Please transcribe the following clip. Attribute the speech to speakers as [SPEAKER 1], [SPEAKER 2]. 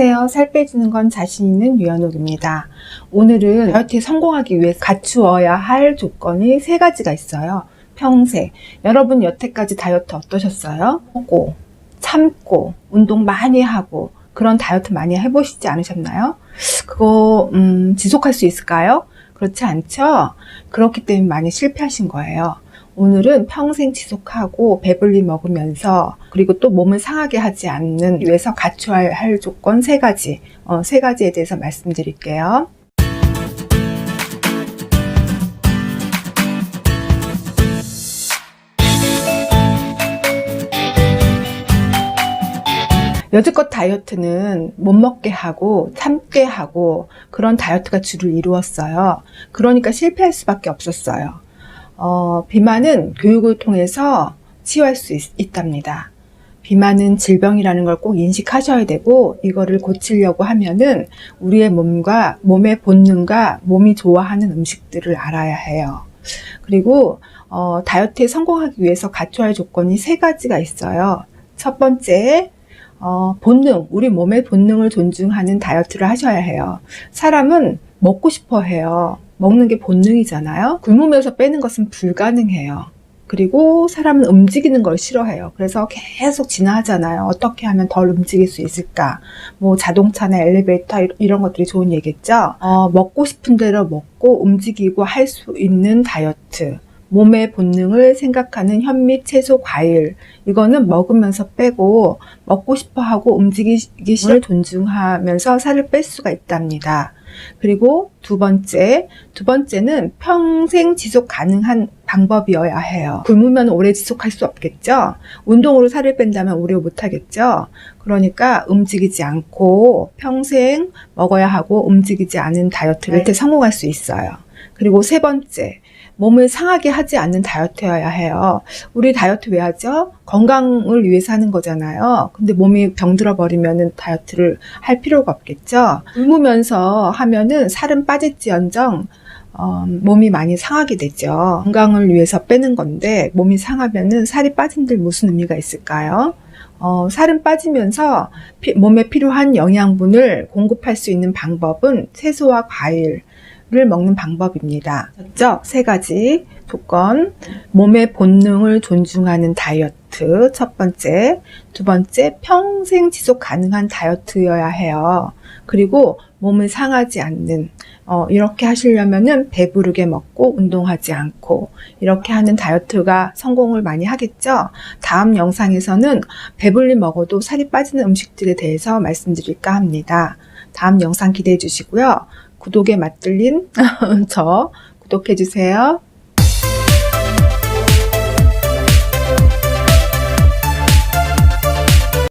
[SPEAKER 1] 안녕하세요. 살 빼주는 건 자신 있는 유연옥입니다. 오늘은 다이어트에 성공하기 위해 갖추어야 할 조건이 세 가지가 있어요. 평생. 여러분 여태까지 다이어트 어떠셨어요? 하고, 참고, 운동 많이 하고, 그런 다이어트 많이 해보시지 않으셨나요? 그거, 음, 지속할 수 있을까요? 그렇지 않죠? 그렇기 때문에 많이 실패하신 거예요. 오늘은 평생 지속하고 배불리 먹으면서 그리고 또 몸을 상하게 하지 않는 위해서 갖춰야 할 조건 세 가지, 어, 세 가지에 대해서 말씀드릴게요. 여지껏 다이어트는 못 먹게 하고 참게 하고 그런 다이어트가 주를 이루었어요. 그러니까 실패할 수밖에 없었어요. 어, 비만은 교육을 통해서 치유할 수 있, 답니다 비만은 질병이라는 걸 꼭 인식하셔야 되고 이거를 고치려고 하면은 우리의 몸과 몸의 본능과 몸이 좋아하는 음식들을 알아야 해요. 그리고 어, 다이어트에 성공하기 위해서 갖춰야 할 조건이 세 가지가 있어요. 첫 번째, 어, 본능, 우리 몸의 본능을 존중하는 다이어트를 하셔야 해요. 사람은 먹고 싶어 해요. 먹는 게 본능이잖아요. 굶으면서 빼는 것은 불가능해요. 그리고 사람은 움직이는 걸 싫어해요. 그래서 계속 진화하잖아요. 어떻게 하면 덜 움직일 수 있을까? 뭐 자동차나 엘리베이터 이런 것들이 좋은 얘기겠죠. 어, 먹고 싶은 대로 먹고 움직이고 할 수 있는 다이어트. 몸의 본능을 생각하는 현미, 채소, 과일. 이거는 먹으면서 빼고 먹고 싶어 하고 움직이기 싫을 존중하면서 살을 뺄 수가 있답니다. 그리고 두 번째, 두 번째는 평생 지속 가능한 방법이어야 해요. 굶으면 오래 지속할 수 없겠죠? 운동으로 살을 뺀다면 오래 못하겠죠? 그러니까 움직이지 않고 평생 먹어야 하고 움직이지 않은 다이어트를 네. 성공할 수 있어요. 그리고 세 번째, 몸을 상하게 하지 않는 다이어트여야 해요. 우리 다이어트 왜 하죠? 건강을 위해서 하는 거잖아요. 근데 몸이 병들어 버리면은 다이어트를 할 필요가 없겠죠. 굶으면서 하면은 살은 빠질지언정 어, 몸이 많이 상하게 되죠. 건강을 위해서 빼는 건데 몸이 상하면은 살이 빠진들 무슨 의미가 있을까요? 어, 살은 빠지면서 피, 몸에 필요한 영양분을 공급할 수 있는 방법은 채소와 과일, 를 먹는 방법입니다. 죠? 세 가지 조건. 몸의 본능을 존중하는 다이어트. 첫 번째. 두 번째, 평생 지속 가능한 다이어트여야 해요. 그리고 몸을 상하지 않는, 어, 이렇게 하시려면은 배부르게 먹고 운동하지 않고, 이렇게 하는 다이어트가 성공을 많이 하겠죠? 다음 영상에서는 배불리 먹어도 살이 빠지는 음식들에 대해서 말씀드릴까 합니다. 다음 영상 기대해 주시고요. 구독에 맞들린 저 구독해 주세요.